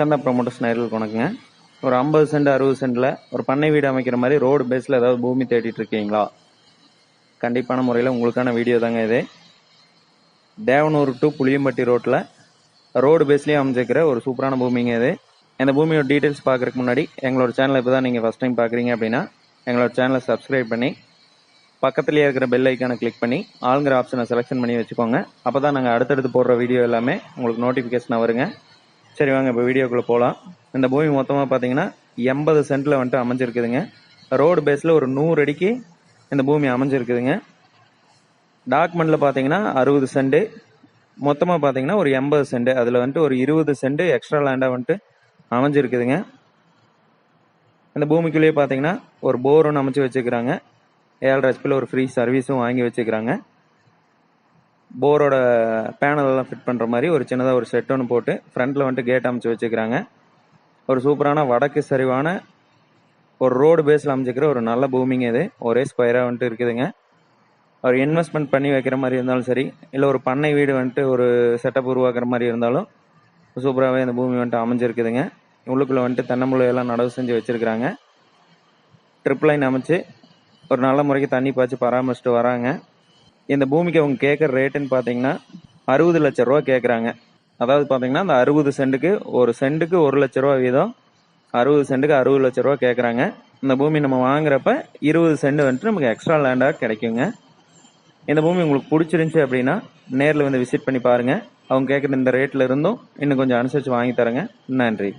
கந்தா promoters நேரில் வணக்கங்க ஒரு ஐம்பது சென்ட் அறுபது சென்டில் ஒரு பண்ணை வீடு அமைக்கிற மாதிரி ரோடு பேஸில் ஏதாவது பூமி தேடிட்டு இருக்கீங்களா கண்டிப்பான முறையில் உங்களுக்கான வீடியோ தாங்க இது. தேவனூர் டு புளியம்பட்டி ரோட்டில் ரோடு பேஸ்லேயே அமைஞ்சிருக்கிற ஒரு சூப்பரான பூமிங்க இது. இந்த பூமியோட டீட்டெயில்ஸ் பார்க்குறதுக்கு முன்னாடி எங்களோட சேனலை இப்போ தான் நீங்கள் ஃபஸ்ட் டைம் பார்க்குறீங்க அப்படின்னா எங்களோட சேனலை சப்ஸ்கிரைப் பண்ணி பக்கத்துலேயே இருக்கிற பெல் ஐக்கானை கிளிக் பண்ணி ஆளுங்கிற ஆப்ஷனை செலெக்ஷன் பண்ணி வச்சுக்கோங்க. அப்போ தான் நாங்கள் அடுத்தடுத்து போடுற வீடியோ எல்லாமே உங்களுக்கு நோட்டிஃபிகேஷன் வருங்க. சரி வாங்க இப்போ வீடியோக்குள்ளே போகலாம் இந்த பூமி மொத்தமாக பார்த்தீங்கன்னா எண்பது சென்ட்டில் வந்துட்டு அமைஞ்சிருக்குதுங்க. ரோடு பேஸில் ஒரு நூறு அடிக்கு இந்த பூமி அமைஞ்சிருக்குதுங்க. டாக்குமெண்ட்டில் பார்த்தீங்கன்னா அறுபது சென்ட். மொத்தமாக பார்த்தீங்கன்னா ஒரு எண்பது சென்ட். அதில் வந்துட்டு ஒரு இருபது சென்ட் எக்ஸ்ட்ரா லேண்டாக வந்துட்டு அமைஞ்சிருக்குதுங்க. இந்த பூமிக்குள்ளேயே பார்த்தீங்கன்னா ஒரு போர் ஒன்று அமைச்சு வச்சுக்கிறாங்க. ஏழரை ஹெச்பியில் ஒரு ஃப்ரீ சர்வீஸும் வாங்கி வச்சுக்கிறாங்க. போரோட பேனல்லாம் ஃபிட் பண்ணுற மாதிரி ஒரு சின்னதாக ஒரு செட் ஒன்று போட்டு ஃப்ரண்ட்டில் வந்துட்டு கேட் அமைச்சு வச்சுக்கிறாங்க. ஒரு சூப்பரான வடக்கு சரிவான ஒரு ரோடு பேஸில் அமைச்சிக்கிற ஒரு நல்ல பூமிங்க இது. ஒரே ஸ்கொயராக வந்துட்டு இருக்குதுங்க. ஒரு இன்வெஸ்ட்மெண்ட் பண்ணி வைக்கிற மாதிரி இருந்தாலும் சரி இல்லை ஒரு பண்ணை வீடு வந்துட்டு ஒரு செட்டப் உருவாக்குற மாதிரி இருந்தாலும் சூப்பராகவே அந்த பூமி வந்துட்டு அமைஞ்சிருக்குதுங்க. உள்ளுக்குள்ளே வந்துட்டு தென்னம்புள்ளை எல்லாம் நடவு செஞ்சு வச்சுருக்குறாங்க. ட்ரிப் லைன் அமைச்சு ஒரு நல்ல முறைக்கு தண்ணி பாய்ச்சி பராமரிச்சுட்டு வராங்க. இந்த பூமிக்கு அவங்க கேட்குற ரேட்டுன்னு பார்த்தீங்கன்னா அறுபது லட்ச ரூபா கேட்குறாங்க அதாவது பார்த்தீங்கன்னா அந்த அறுபது சென்ட்டுக்கு ஒரு சென்ட்டுக்கு ஒரு லட்ச ரூபா வீதம் அறுபது சென்ட்டுக்கு அறுபது லட்ச ரூபா கேட்குறாங்க இந்த பூமி நம்ம வாங்குறப்ப இருபது சென்ட் வந்துட்டு நமக்கு எக்ஸ்ட்ரா லேண்டாக கிடைக்குங்க. இந்த பூமி உங்களுக்கு பிடிச்சிருந்துச்சி அப்படின்னா நேரில் வந்து விசிட் பண்ணி பாருங்கள் அவங்க கேட்குற இந்த ரேட்டில் இருந்தும் இன்னும் கொஞ்சம் அனுசரித்து வாங்கி தரேங்க. நன்றி.